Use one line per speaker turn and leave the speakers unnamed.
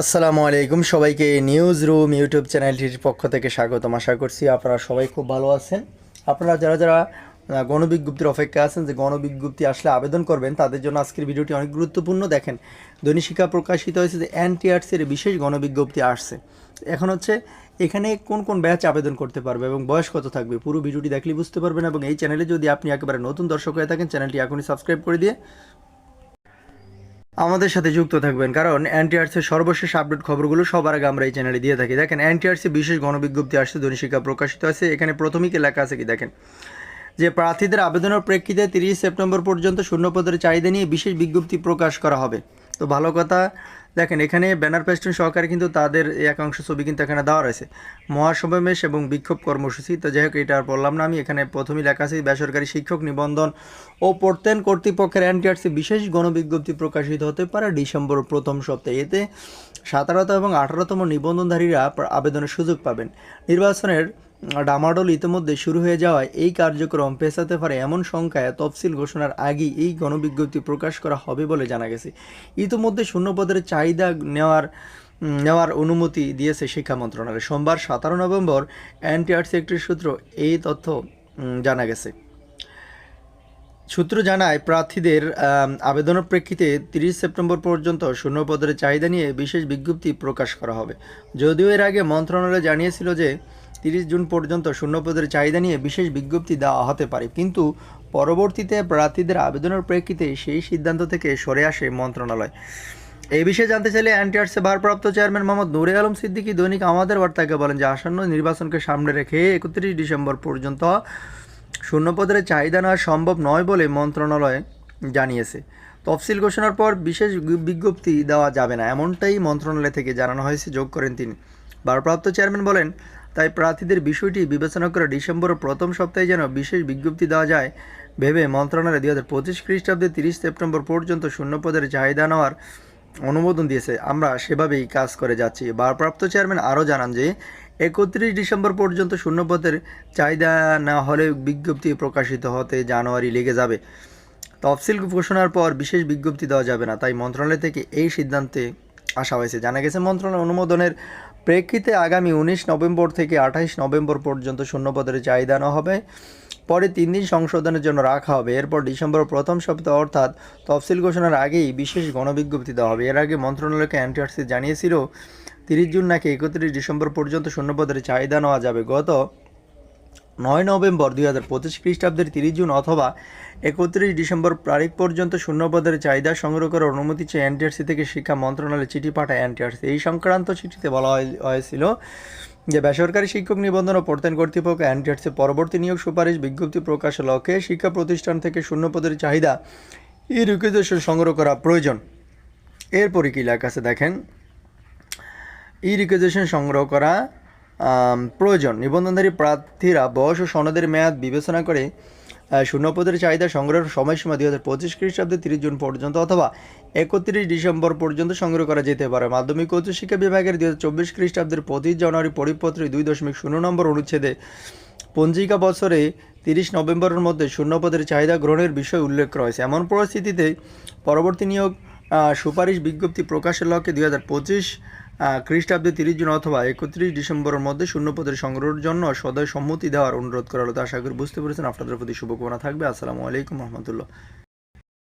আসসালামু আলাইকুম সবাইকে নিউজ রুম ইউটিউব চ্যানেলটির পক্ষ থেকে স্বাগতম। আশা করছি আপনারা সবাই খুব ভালো আছেন। আপনারা যারা যারা গণবিজ্ঞপ্তির অপেক্ষা আছেন যে গণবিজ্ঞপ্তি আসলে আবেদন করবেন, তাদের জন্য আজকের ভিডিওটি অনেক গুরুত্বপূর্ণ। দেখেন, দৈনিক শিক্ষা প্রকাশিত হয়েছে যে এনটিআরসির বিশেষ গণবিজ্ঞপ্তি আসছে। এখন হচ্ছে এখানে কোন কোন ব্যাচ আবেদন করতে পারবে এবং বয়স কত থাকবে, পুরো ভিডিওটি দেখলে বুঝতে পারবেন এবং এই চ্যানেলে যদি আপনি একেবারে নতুন দর্শক হয়ে থাকেন, চ্যানেলটি এখনই সাবস্ক্রাইব করে দিয়ে আমাদের সাথে যুক্ত থাকবেন, কারণ এনটিআরসির সর্বশেষ আপডেট খবরগুলো সবার আগে আমরা এই চ্যানেলে দিয়ে থাকি। দেখেন, এনটিআরসি বিশেষ গণবিজ্ঞপ্তি আসছে শিক্ষা প্রকাশিত আছে এখানে প্রথমিক এলাকা আছে কি দেখেন? যে প্রার্থীদের আবেদনের প্রেক্ষিতে তিরিশ সেপ্টেম্বর পর্যন্ত শূন্যপদের চাহিদা নিয়ে বিশেষ বিজ্ঞপ্তি প্রকাশ করা হবে। তো ভালো কথা। দেখেন, এখানে ব্যানার পেস্টন সহকারে কিন্তু তাদের একাংশ ছবি কিন্তু এখানে দেওয়া রয়েছে। মহাসমাবেশ এবং বিক্ষোভ কর্মসূচি। তো যাই হোক, এটা আর বললাম না আমি। এখানে প্রথমেই লেখা আছে, বেসরকারি শিক্ষক নিবন্ধন ও পড়তেন কর্তৃপক্ষের এনটিআরসি বিশেষ গণবিজ্ঞপ্তি প্রকাশিত হতে পারে ডিসেম্বর প্রথম সপ্তাহে। এতে সতেরোতম এবং আঠারোতম নিবন্ধনধারীরা আবেদনের সুযোগ পাবেন। নির্বাচনের ডামাডোল ইতিমধ্যে শুরু হয়ে যাওয়ায় এই কার্যক্রম পেছাতে পারে এমন সংখ্যায় তফসিল ঘোষণার আগেই এই গণবিজ্ঞপ্তি প্রকাশ করা হবে বলে জানা গেছে। ইতিমধ্যে শূন্যপদের চাহিদা নেওয়ার নেওয়ার অনুমতি দিয়েছে শিক্ষা মন্ত্রণালয়। সোমবার সতেরো নভেম্বর এনটিআরসি একটি সূত্র এই তথ্য জানা গেছে। সূত্র জানায়, প্রার্থীদের আবেদনের প্রেক্ষিতে তিরিশ সেপ্টেম্বর পর্যন্ত শূন্যপদের চাহিদা নিয়ে বিশেষ বিজ্ঞপ্তি প্রকাশ করা হবে। যদিও এর আগে মন্ত্রণালয় জানিয়েছিল যে তিরিশ জুন পর্যন্ত শূন্যপদের চাহিদা নিয়ে বিশেষ বিজ্ঞপ্তি দেওয়া হতে পারে। কিন্তু পরবর্তীতে প্রার্থীদের আবেদনের প্রেক্ষিতে সেই সিদ্ধান্ত থেকে সরে আসে মন্ত্রণালয়। এই বিষয়ে জানতে চাইলে এনটিআরসি ভারপ্রাপ্ত চেয়ারম্যান মোহাম্মদ নুরে আলম সিদ্দিকী দৈনিক আমাদের বার্তাকে বলেন যে, আসন্ন নির্বাচনকে সামনে রেখে একত্রিশ ডিসেম্বর পর্যন্ত শূন্যপদের চাহিদা নেওয়া সম্ভব নয় বলে মন্ত্রণালয় জানিয়েছে। তফসিল ঘোষণার পর বিশেষ বিজ্ঞপ্তি দেওয়া যাবে না। এমনটাই মন্ত্রণালয় থেকে জানানো হয়েছে, যোগ করেন তিনি। ভারপ্রাপ্ত চেয়ারম্যান বলেন তাই প্রার্থীদের বিষয়টি বিবেচনা করে ডিসেম্বরের প্রথম সপ্তাহে যেন বিশেষ বিজ্ঞপ্তি দেওয়া যায় ভেবে মন্ত্রণালয় দুই হাজার পঁচিশ খ্রিস্টাব্দে তিরিশ সেপ্টেম্বর পর্যন্ত শূন্যপদের চাহিদা নেওয়ার অনুমোদন দিয়েছে। আমরা সেভাবেই কাজ করে যাচ্ছি। ভারপ্রাপ্ত চেয়ারম্যান আরও জানান যে, একত্রিশ ডিসেম্বর পর্যন্ত শূন্যপদের চাহিদা না হলে বিজ্ঞপ্তি প্রকাশিত হতে জানুয়ারি লেগে যাবে। তফসিল ঘোষণার পর বিশেষ বিজ্ঞপ্তি দেওয়া যাবে না, তাই মন্ত্রণালয় থেকে এই সিদ্ধান্তে আসা হয়েছে। জানা গেছে, মন্ত্রণালয় অনুমোদনের প্রেক্ষিতে আগামী উনিশ নভেম্বর থেকে আঠাইশ নভেম্বর পর্যন্ত শূন্যপদের চাহিদা নেওয়া হবে। পরে তিন দিন সংশোধনের জন্য রাখা হবে। এরপর ডিসেম্বর প্রথম সপ্তাহ অর্থাৎ তফসিল ঘোষণার আগেই বিশেষ গণবিজ্ঞপ্তি দেওয়া হবে। এর আগে মন্ত্রণালয়কে এনটিআরসি জানিয়েছিল, তিরিশ জুন নাকি একত্রিশ ডিসেম্বর পর্যন্ত শূন্যপদের চাহিদা নেওয়া যাবে। গত নয় নভেম্বর দুই হাজার পঁচিশ খ্রিস্টাব্দের তিরিশ জুন অথবা একত্রিশ ডিসেম্বর তারিখ পর্যন্ত শূন্যপদের চাহিদা সংগ্রহ করার অনুমতি চেয়ে এনটিআরসি থেকে শিক্ষা মন্ত্রণালয়ে চিঠি পাঠায় এনটিআরসি। এই সংক্রান্ত চিঠিতে বলা হয়- হয়েছিল যে বেসরকারি শিক্ষক নিবন্ধন ও প্রত্যয়ন কর্তৃপক্ষ এনটিআরসি পরবর্তী নিয়োগ সুপারিশ বিজ্ঞপ্তি প্রকাশের লক্ষ্যে শিক্ষা প্রতিষ্ঠান থেকে শূন্যপদের চাহিদা ই রিকুইজেশন সংগ্রহ করা প্রয়োজন। এরপরে কী লেখা আছে দেখেন? ই রিকুইজেশন সংগ্রহ করা প্রয়োজন। নিবন্ধনধারী প্রার্থীরা বয়স ও সনদের মেয়াদ বিবেচনা করে শূন্যপদের চাহিদা সংগ্রহের সময়সীমা দুই হাজার পঁচিশ খ্রিস্টাব্দে তিরিশ জুন পর্যন্ত অথবা একত্রিশ ডিসেম্বর পর্যন্ত সংগ্রহ করা যেতে পারে। মাধ্যমিক ও উচ্চশিক্ষা বিভাগের দুই হাজার চব্বিশ খ্রিস্টাব্দের পঁচিশ জানুয়ারি পরিপত্রে দুই দশমিক শূন্য নম্বর অনুচ্ছেদে পঞ্জিকা বছরে তিরিশ নভেম্বরের মধ্যে শূন্যপদের চাহিদা গ্রহণের বিষয় উল্লেখ রয়েছে। এমন পরিস্থিতিতে পরবর্তী নিয়োগ সুপারিশ বিজ্ঞপ্তি প্রকাশের লক্ষ্যে দুই হাজার পঁচিশ খ্রিস্টাব্দে তিরিশ জুন অথবা একত্রিশ ডিসেম্বরের মধ্যে শূন্যপদের সংগ্রহের জন্য সদয় সম্মতি দেওয়ার অনুরোধ করা হলো। আশা করি বুঝতে পেরেছেন। আপনাদের প্রতি শুভকামনা থাকবে। আসসালামু আলাইকুম রহমতুল্লাহ।